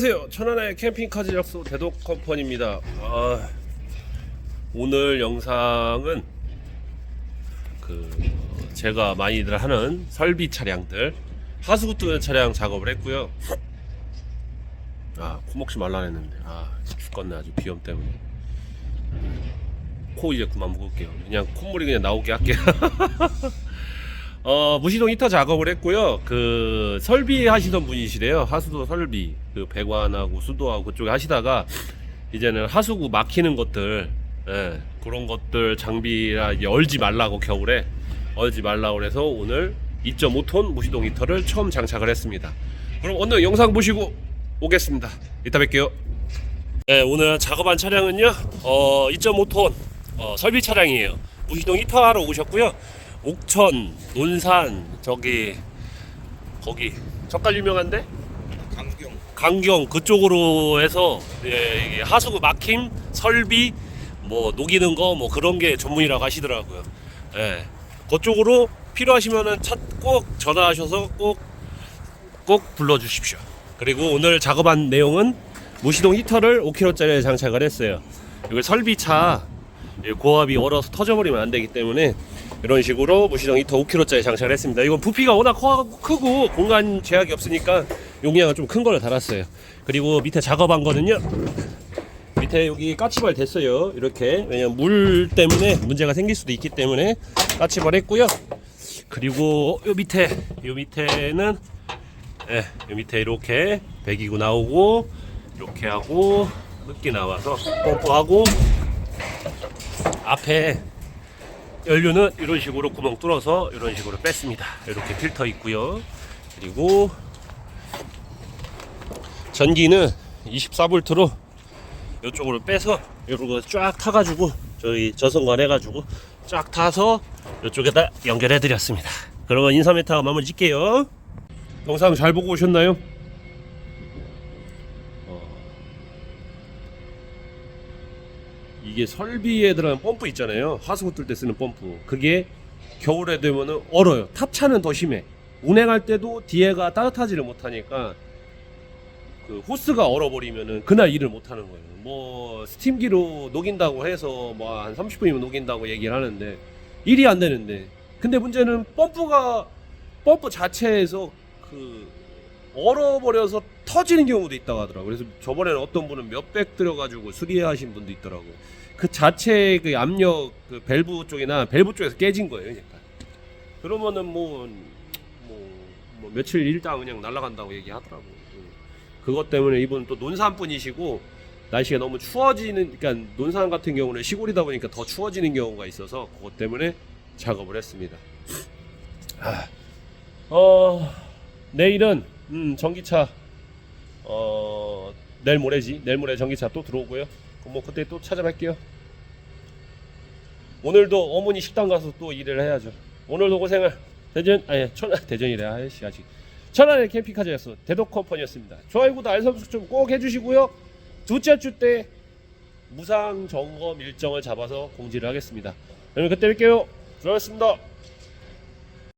안녕하세요. 천안의 캠핑카 제작소 대독 컴퍼니입니다. 아, 오늘 영상은 그 어, 제가 많이들 하는 설비 차량들 하수구 뜨는 차량 작업을 했고요. 아, 코 먹지 말라 했는데 아, 죽겠네 아주 비염 때문에. 코 이제 그만 먹을게요. 그냥 콧물이 그냥 나오게 할게요. 어, 무시동 히터 작업을 했고요. 그 설비 하시던 분이시래요. 하수도 설비. 그 배관하고 수도하고 그쪽에 하시다가 이제는 하수구 막히는 것들 예, 그런 것들 장비라 얼지 말라고 겨울에 얼지 말라고 그래서 오늘 2.5톤 무시동 히터를 처음 장착을 했습니다. 그럼 오늘 영상 보시고 오겠습니다. 이따 뵐게요. 네, 오늘 작업한 차량은요. 어, 2.5톤 어, 설비 차량이에요. 무시동 히터하러 오셨고요. 옥천, 논산, 저기 거기 젓갈 유명한데 강경 강경 그쪽으로 해서 예, 하수구 막힘, 설비, 뭐 녹이는 거 뭐 그런 게 전문이라고 하시더라고요. 예, 그쪽으로 필요하시면은 차- 꼭 전화하셔서 꼭 꼭 불러 주십시오. 그리고 오늘 작업한 내용은 무시동 히터를 5kg짜리 장착을 했어요. 이거 설비차 이 고압이 얼어서 터져버리면 안 되기 때문에 이런 식으로 무시동 히터 5kg짜리 장착을 했습니다. 이건 부피가 워낙 커- 크고 공간 제약이 없으니까 용량을 좀큰 거를 달았어요. 그리고 밑에 작업한 거는요. 밑에 여기 까치발 됐어요. 이렇게 왜냐면 물 때문에 문제가 생길 수도 있기 때문에 까치발 했고요. 그리고 요 밑에 요 밑에는 예, 요 밑에 이렇게 배기구 나오고 이렇게 하고 흙기 나와서 펌프하고 앞에 연료는 이런 식으로 구멍 뚫어서 이런 식으로 뺐습니다. 이렇게 필터 있고요. 그리고 전기는 24V로 이쪽으로 빼서 이러고 쫙 타가지고 저희 저선관 해가지고 쫙 타서 이쪽에다 연결해 드렸습니다. 그러면 인사메타가 마무리 짓게요. 영상 잘 보고 오셨나요? 이게 설비에 들어간 펌프 있잖아요. 하수구 뜰 때 쓰는 펌프. 그게 겨울에 되면은 얼어요. 탑차는 더 심해. 운행할 때도 뒤에가 따뜻하지를 못하니까 그 호스가 얼어버리면은 그날 일을 못 하는 거예요. 뭐 스팀기로 녹인다고 해서 뭐 한 30분이면 녹인다고 얘기를 하는데 일이 안 되는데 근데 문제는 펌프가 펌프 자체에서 그 얼어버려서 터지는 경우도 있다고 하더라고요. 그래서 저번에는 어떤 분은 몇백 들여가지고 수리하신 분도 있더라고요. 그 자체 그 압력 그 밸브 쪽이나 밸브 쪽에서 깨진 거예요. 그러니까 그러면은 뭐, 뭐, 뭐 며칠 일다 그냥 날아간다고 얘기하더라고요. 음. 그것 때문에 이분 또 논산 분이시고 날씨가 너무 추워지는 그러니까 논산 같은 경우는 시골이다 보니까 더 추워지는 경우가 있어서 그것 때문에 작업을 했습니다. 아, 어 내일은 음, 전기차 어 내일 모레지 내일 모레 전기차 또 들어오고요. 그럼 뭐 그때 또 찾아뵐게요. 오늘도 어머니 식당 가서 또 일을 해야죠. 오늘도 고생을 대전 아니 천안 대전이래 아이씨 아직 천안의 캠핑카제였어 대독 컴퍼니였습니다. 좋아요 구독 알람 설정 꼭 해주시고요. 둘째 주 때 무상 점검 일정을 잡아서 공지를 하겠습니다. 그러면 그때 뵐게요. 수고하셨습니다.